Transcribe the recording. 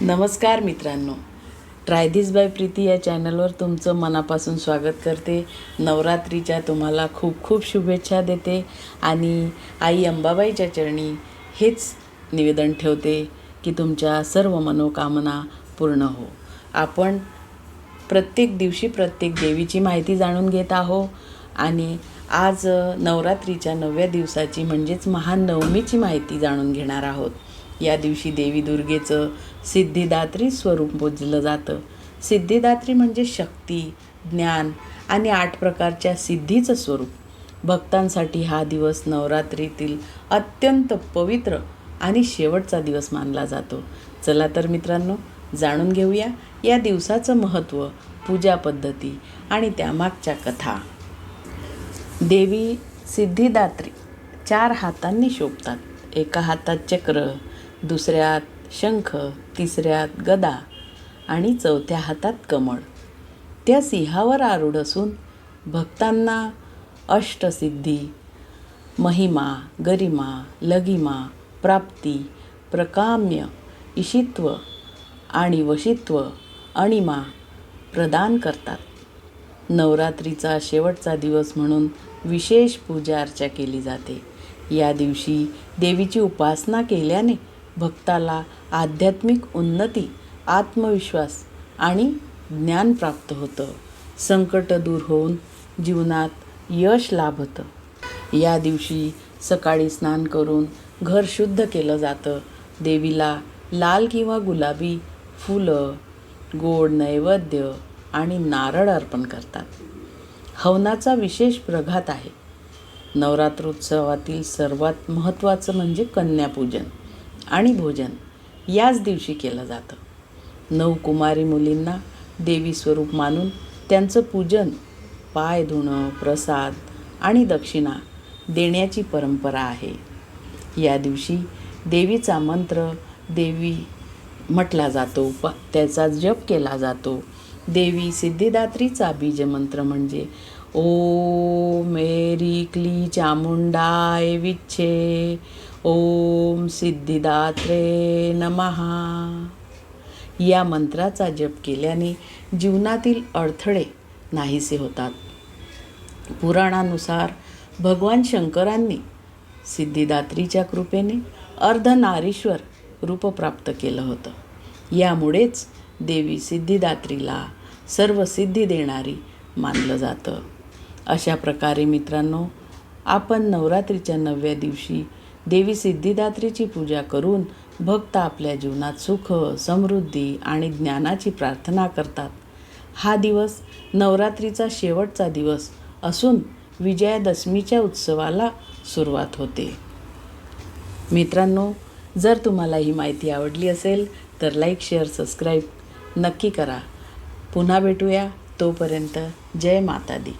नमस्कार मित्रांनो. Try this by Preeti या चॅनलवर तुमचं मनापासून स्वागत करते. नवरात्रीच्या तुम्हाला खूप खूप शुभेच्छा देते आणि आई अंबाबाईच्या चरणी हेच निवेदन ठेवते की तुमच्या सर्व मनोकामना पूर्ण हो. आपण प्रत्येक दिवशी प्रत्येक देवीची माहिती जाणून घेत आहो आणि आज नवरात्रीच्या नवव्या दिवसाची म्हणजेच महानवमीची माहिती जाणून घेणार आहोत. या दिवशी देवी दुर्गेचं सिद्धिदात्री स्वरूप पूजलं जातं. सिद्धिदात्री म्हणजे शक्ती ज्ञान आणि आठ प्रकारच्या सिद्धीचं स्वरूप. भक्तांसाठी हा दिवस नवरात्रीतील अत्यंत पवित्र आणि शेवटचा दिवस मानला जातो. चला तर मित्रांनो जाणून घेऊया या दिवसाचं महत्त्व पूजा पद्धती आणि त्यामागच्या कथा. देवी सिद्धिदात्री चार हातांनी शोभतात. एका हातात चक्र दुसऱ्यात शंख तिसऱ्यात गदा आणि चौथ्या हातात कमळ. त्या सिंहावर आरूढ असून भक्तांना अष्टसिद्धी महिमा गरिमा लगिमा प्राप्ती प्रकाम्य इशित्व आणि वशित्व अणिमा प्रदान करतात. नवरात्रीचा शेवटचा दिवस म्हणून विशेष पूजा अर्चा केली जाते. या दिवशी देवीची उपासना केल्याने भक्ताला आध्यात्मिक उन्नती आत्मविश्वास आणि ज्ञान प्राप्त होतं. संकट दूर होऊन जीवनात यश लाभतं. या दिवशी सकाळी स्नान करून घर शुद्ध केलं जातं. देवीला लाल किंवा गुलाबी फुलं गोड नैवेद्य आणि नारळ अर्पण करतात. हवनाचा विशेष प्रघात आहे. नवरात्रोत्सवातील सर्वात महत्त्वाचं म्हणजे कन्यापूजन. आणि भोजन याच दिवशी केलं जातं. नऊ कुमारी मुलींना देवी स्वरूप मानून त्यांचं पूजन पाय धुणं प्रसाद आणि दक्षिणा देण्याची परंपरा आहे. या दिवशी देवीचा मंत्र देवी म्हटला जातो प त्याचा जप केला जातो. देवी सिद्धिदात्रीचा बीजमंत्र म्हणजे ओम मेरी क्ली चामुंडाय विच्छे ओम सिद्धिदात्रे नमहा या मंत्राचा जप केल्याने जीवनातील अडथळे नाहीसे होतात. पुराणानुसार भगवान शंकरांनी सिद्धिदात्रीच्या कृपेने अर्धनारीश्वर रूप प्राप्त केलं होतं. यामुळेच देवी सिद्धिदात्रीला सर्व सिद्धी देणारी मानलं जातं. अशा प्रकारे मित्रांनो आपण नवरात्रीच्या नवव्या दिवशी देवी सिद्धिदात्रीची पूजा करून भक्त आपल्या जीवनात सुख समृद्धी आणि ज्ञानाची प्रार्थना करतात. हा दिवस नवरात्रीचा शेवटचा दिवस असून विजयादशमीच्या उत्सवाला सुरुवात होते. मित्रांनो जर तुम्हाला ही माहिती आवडली असेल तर लाईक शेअर सबस्क्राईब नक्की करा. पुन्हा भेटूया. तोपर्यंत जय माता दी